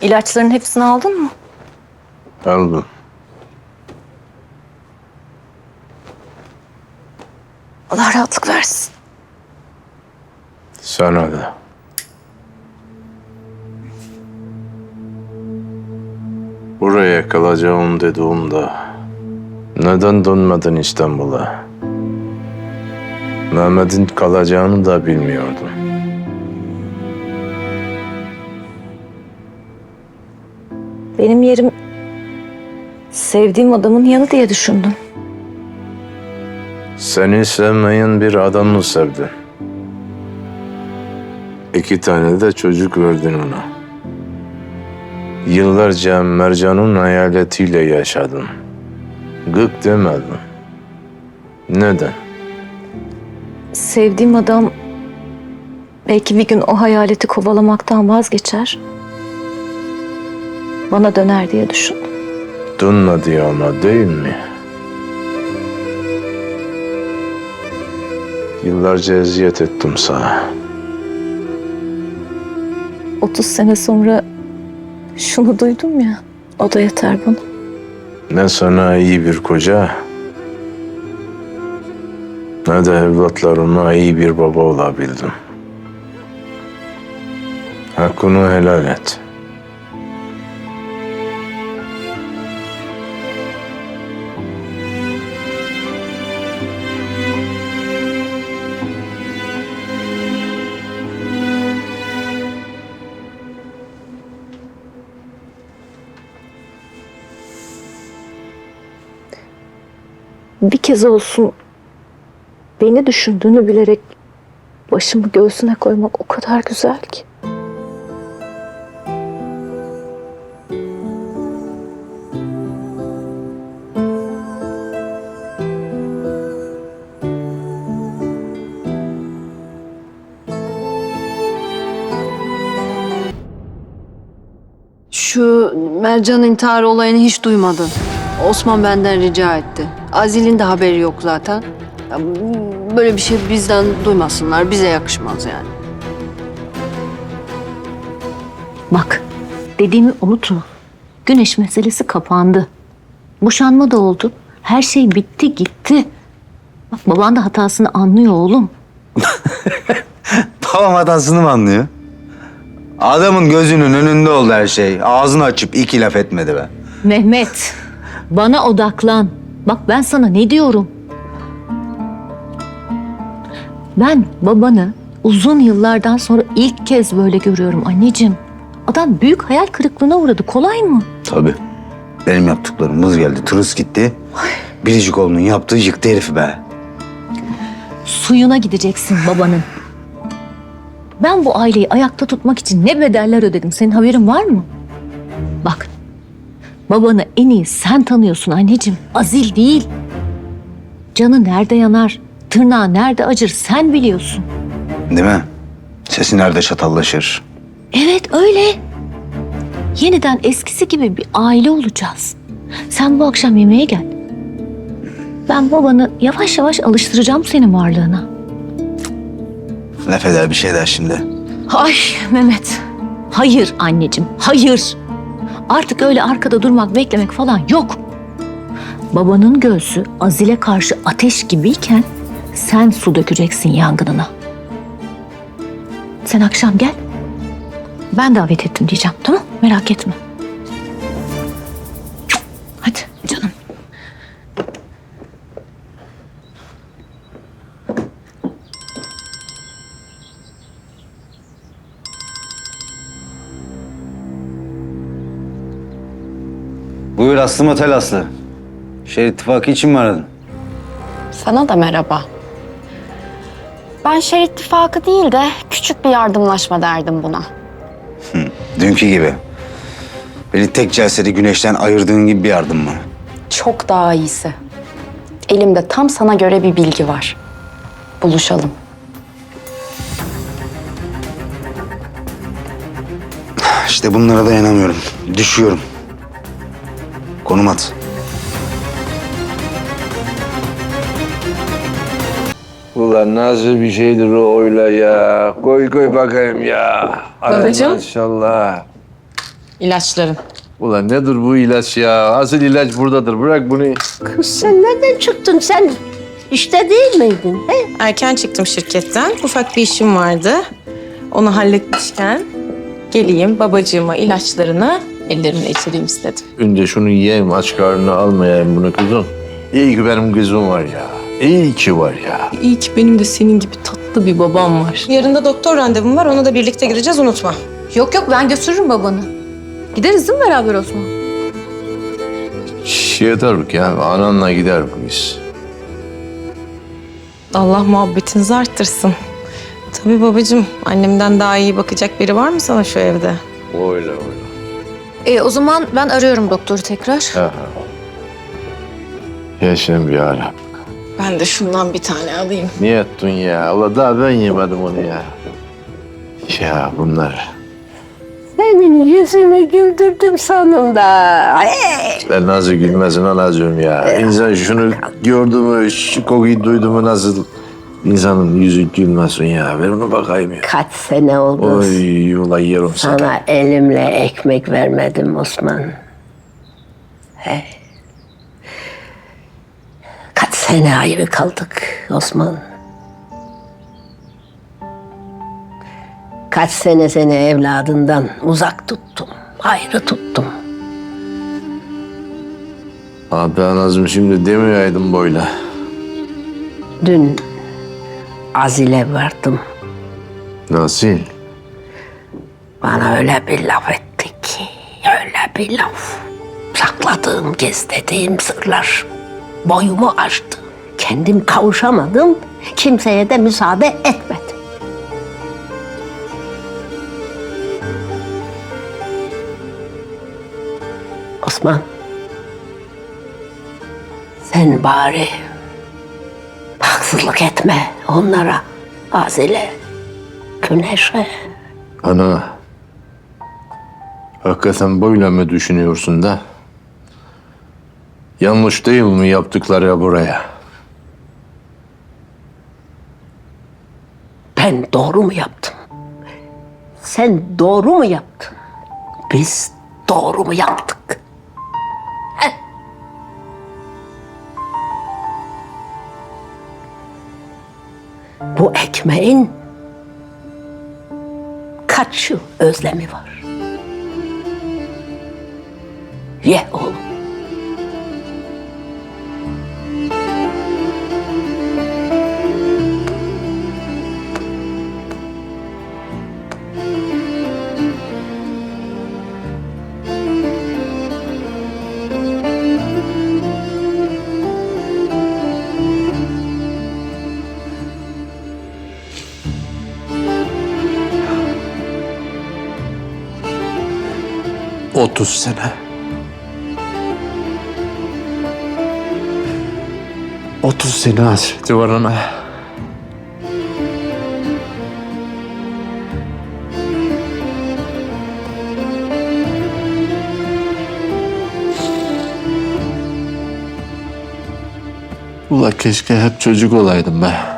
İlaçların hepsini aldın mı? Aldım. Allah rahatlık versin. Sana da. Buraya kalacağım dediğimde neden dönmedin İstanbul'a? Mehmet'in kalacağını da bilmiyordum. Benim yerim sevdiğim adamın yanı diye düşündüm. Seni sevmeyen bir adamı sevdin. İki tane de çocuk verdin ona. Yıllarca Mercan'ın hayaletiyle yaşadın. Gık demedin. Neden? Sevdiğim adam belki bir gün o hayaleti kovalamaktan vazgeçer. Bana döner diye düşündüm. Dönmedi ama değil mi? Yıllarca eziyet ettim sana. 30 sene sonra şunu duydum ya. O da yeter bana. Ne sana iyi bir koca, ne de evlatlarıma iyi bir baba olabildim. Hakkını helal et. Bir kez olsun beni düşündüğünü bilerek başımı göğsüne koymak o kadar güzel ki. Şu Mercan intihar olayını hiç duymadın. Osman benden rica etti. Azil'in de haberi yok zaten. Ya, Böyle bir şey bizden duymasınlar. Bize yakışmaz yani. Bak, dediğimi unutma. Güneş meselesi kapandı. Boşanma da oldu. Her şey bitti gitti. Bak baban da hatasını anlıyor oğlum. Babam hatasını mı anlıyor? Adamın gözünün önünde oldu her şey. Ağzını açıp iki laf etmedi be. Mehmet, bana odaklan. Bak ben sana ne diyorum? Ben babanı uzun yıllardan sonra ilk kez böyle görüyorum anneciğim. Adam büyük hayal kırıklığına uğradı. Kolay mı? Tabii. Benim yaptıklarım vız geldi, tırıs gitti. Biricik oğlunun yaptığı yıktı herifi be. Suyuna gideceksin babanın. Ben bu aileyi ayakta tutmak için ne bedeller ödedim. Senin haberin var mı? Bak, babanı en iyi sen tanıyorsun anneciğim. Azil değil. Canı nerede yanar, tırnağı nerede acır sen biliyorsun. Değil mi? Sesi nerede çatallaşır? Evet öyle. Yeniden eskisi gibi bir aile olacağız. Sen bu akşam yemeğe gel. Ben babanı yavaş yavaş alıştıracağım senin varlığına. Laf eder bir şey der şimdi. Ay Mehmet. Hayır anneciğim, hayır. Artık öyle arkada durmak, beklemek falan yok. Babanın göğsü Azil'e karşı ateş gibiyken sen su dökeceksin yangınına. Sen akşam gel. Ben davet ettim diyeceğim, tamam? Merak etme. Buyur Aslı Motel Aslı. Şehir ittifakı için mi aradın? Sana da merhaba. Ben şehir ittifakı değil de küçük bir yardımlaşma derdim buna. Dünkü gibi. Beni tek celsede güneşten ayırdığın gibi bir yardım mı? Çok daha iyisi. Elimde tam sana göre bir bilgi var. Buluşalım. İşte bunlara dayanamıyorum. Düşüyorum. Konum at. Ulan nasıl bir şeydir o öyle ya? Koy koy bakayım ya. Ay Babacığım. Maşallah. ilaçların. Ulan nedir bu ilaç ya? Asıl ilaç buradadır. Bırak bunu. Kız sen nereden çıktın sen? İşte değil miydin? He? Erken çıktım şirketten. Ufak bir işim vardı. Onu halletmişken geleyim babacığıma ilaçlarını ellerimle içireyim istedim. Önce şunu yiyeyim, aç karnına almayayım bunu kızım. İyi ki benim kızım var ya. İyi ki var ya. İyi ki benim de senin gibi tatlı bir babam var. Yarın da doktor randevum var. Ona da birlikte gideceğiz unutma. Yok yok ben götürürüm babanı. Gideriz değil mi beraber Osman? Şş, yeter ya. Ananla gider bu iş. Allah muhabbetinizi arttırsın. Tabii babacığım. Annemden daha iyi bakacak biri var mı sana şu evde? Öyle öyle. E, o zaman ben arıyorum doktoru tekrar. Aha. Yaşam bir ara. Ben de şundan bir tane alayım. Niye ettin ya? Ulan daha ben yemedim onu ya. Ya bunlar. Senin yüzünü güldürdüm sonunda. Ben nasıl gülmesin anacığım ya. İnsan şunu gördü mü, şu kokuyu duydu mu nasıl insanın yüzü gülmesin ya. Ver onu bakayım ya. Kaç sene oldu Oy ulan yerim sana. sana elimle ekmek vermedim Osman. He. Kaç sene ayrı kaldık Osman. Kaç sene seni evladından uzak tuttum, ayrı tuttum. Abi anacığım şimdi demiyorydum böyle. Dün Azile vardım. Nasıl? Bana öyle bir laf etti ki, öyle bir laf. Sakladığım, gizlediğim sırlar boyumu aştı. Kendim kavuşamadım, kimseye de müsaade etmedim. Osman, sen bari haksızlık etme onlara, Azile, Güneş'e. Ana. Hakikaten böyle mi düşünüyorsun da? Yanlış değil mi yaptıkları buraya? Ben doğru mu yaptım? Sen doğru mu yaptın? Biz doğru mu yaptık? Bu ekmeğin kaç yıl özlemi var? Ye oğlum. Otuz sene. Otuz sene hasreti var. Ula keşke hep çocuk olaydım be.